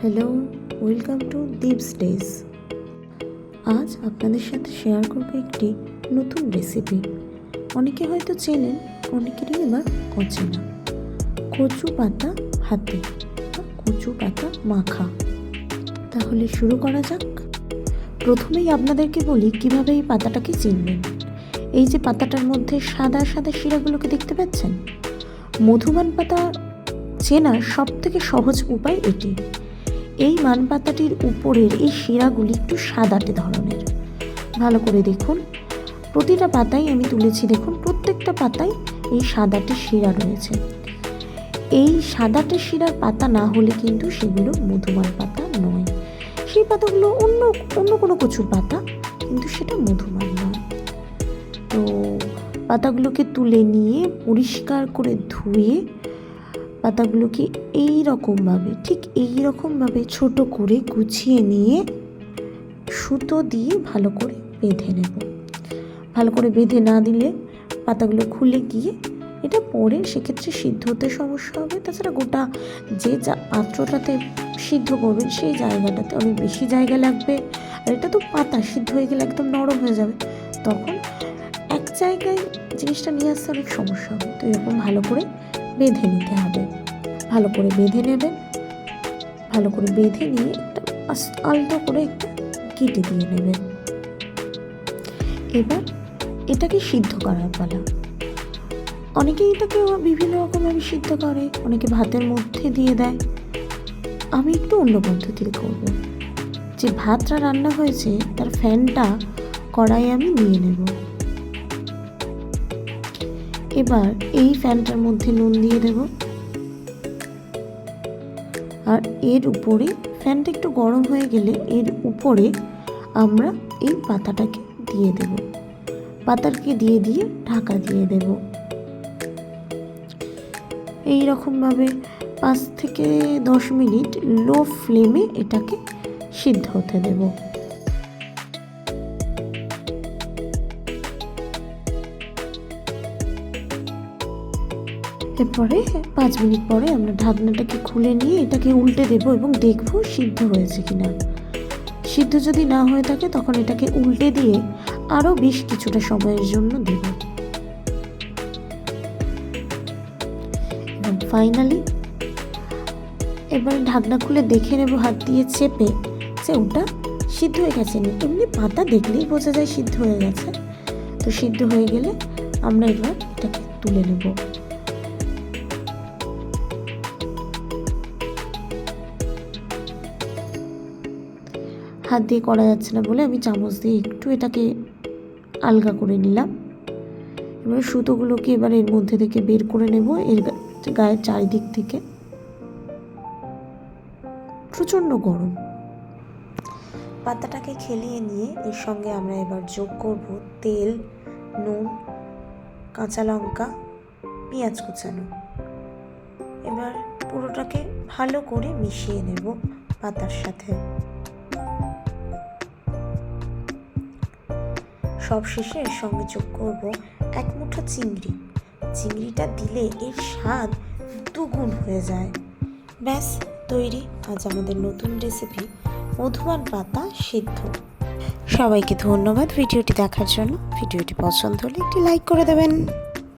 Hello, welcome to Deep's days আজ আপনাদের সাথে শেয়ার করব একটি নতুন রেসিপি। অনেকে হয়তো চেনেন, অনেকেরই এবার অচেনা। কচু পাতা হাতে কচু পাতা মাখা। তাহলে শুরু করা যাক। প্রথমেই আপনাদেরকে বলি কীভাবে এই পাতাটাকে চিনবেন। এই যে পাতাটার মধ্যে সাদা সাদা শিরাগুলোকে দেখতে পাচ্ছেন? মধুবান পাতা চেনার সব থেকে সহজ উপায় এটি। এই মানপাতাটির উপরের এই শিরাগুলি একটু সাদাটে ধরনের। ভালো করে দেখুন। প্রতিটা পাতাই আমি তুলেছি, দেখুন, প্রত্যেকটা পাতায় এই সাদাটে শিরা রয়েছে। এই সাদাটে শিরার পাতা না হলে কিন্তু সেগুলো মধুমান পাতা নয়। সেই পাতাগুলো অন্য অন্য কোনো কচুর পাতা, কিন্তু সেটা মধুমান নয়। তো পাতাগুলোকে তুলে নিয়ে পরিষ্কার করে ধুয়ে পাতাগুলোকে এই রকমভাবে ঠিক এই রকমভাবে ছোট করে গুছিয়ে নিয়ে সুতো দিয়ে ভালো করে বেঁধে নেব। ভালো করে বেঁধে না দিলে পাতাগুলো খুলে গিয়ে এটা পরে সেক্ষেত্রে সিদ্ধ হতে সমস্যা হবে। তাছাড়া গোটা যে যা পাত্রটাতে সিদ্ধ করবেন সেই জায়গাটাতে অনেক বেশি জায়গা লাগবে। আর এটা তো পাতা, সিদ্ধ হয়ে গেলে একদম নরম হয়ে যাবে। তখন এক জায়গায় জিনিসটা নিয়ে আসতে অনেক সমস্যা হবে। তো এরকম ভালো করে বেঁধে নিতে হবে। ভালো করে বেঁধে নেবেন। ভালো করে বেঁধে নিয়ে আলতো করে একটা কেটে দিয়ে নেবেন। এবার এটাকে সিদ্ধ করার পালা। অনেকেই এটাকে বিভিন্ন রকমভাবে সিদ্ধ করে, অনেকে ভাতের মধ্যে দিয়ে দেয়। আমি একটু অন্য পদ্ধতিতে করব। যে ভাতটা রান্না হয়েছে, তার ফ্যানটা কড়াই আমি নিয়ে নেব। এবার এই ফ্যানটার মধ্যে নুন দিয়ে দেব। আর এর উপরে ফ্যানটা একটু গরম হয়ে গেলে এর উপরে আমরা এই পাতাটাকে দিয়ে দেব। পাতাটাকে দিয়ে দিয়ে ঢাকা দিয়ে দেব। এই রকমভাবে পাঁচ থেকে দশ মিনিট লো ফ্লেমে এটাকে সিদ্ধ হতে দেবো। এরপরে পাঁচ মিনিট পরে আমরা ঢাকনাটাকে খুলে নিয়ে এটাকে উল্টে দেবো এবং দেখব সিদ্ধ হয়েছে কিনা। সিদ্ধ যদি না হয়ে থাকে তখন এটাকে উল্টে দিয়ে আরও বেশ কিছুটা সময়ের জন্য দেব। এবং ফাইনালি এবার ঢাকনা খুলে দেখে নেব হাত দিয়ে চেপে যে ওটা সিদ্ধ হয়ে গেছে না। এমনি পাতা দেখলেই বোঝা যায় সিদ্ধ হয়ে গেছে। তো সিদ্ধ হয়ে গেলে আমরা এবার এটাকে তুলে নেব। হাত দিয়ে করা যাচ্ছে না বলে আমি চামচ দিয়ে একটু এটাকে আলগা করে নিলাম। এবার সুতোগুলোকে এবার এর মধ্যে থেকে বের করে নেব এর গায়ের চারিদিক থেকে। প্রচণ্ড গরম। পাতাটাকে খেলিয়ে নিয়ে এর সঙ্গে আমরা এবার যোগ করব তেল, নুন, কাঁচা লঙ্কা, পেঁয়াজ কুচানো। এবার পুরোটাকে ভালো করে মিশিয়ে নেব পাতার সাথে। সবশেষে এর সঙ্গে যোগ করব এক মুঠো চিংড়ি। চিংড়িটা দিলে এর স্বাদ দুগুণ হয়ে যায়। ব্যাস, তৈরি। আজ আমাদের নতুন রেসিপি মধুবান পাতা সিদ্ধ। সবাইকে ধন্যবাদ ভিডিওটি দেখার জন্য। ভিডিওটি পছন্দ হলে একটি লাইক করে দেবেন।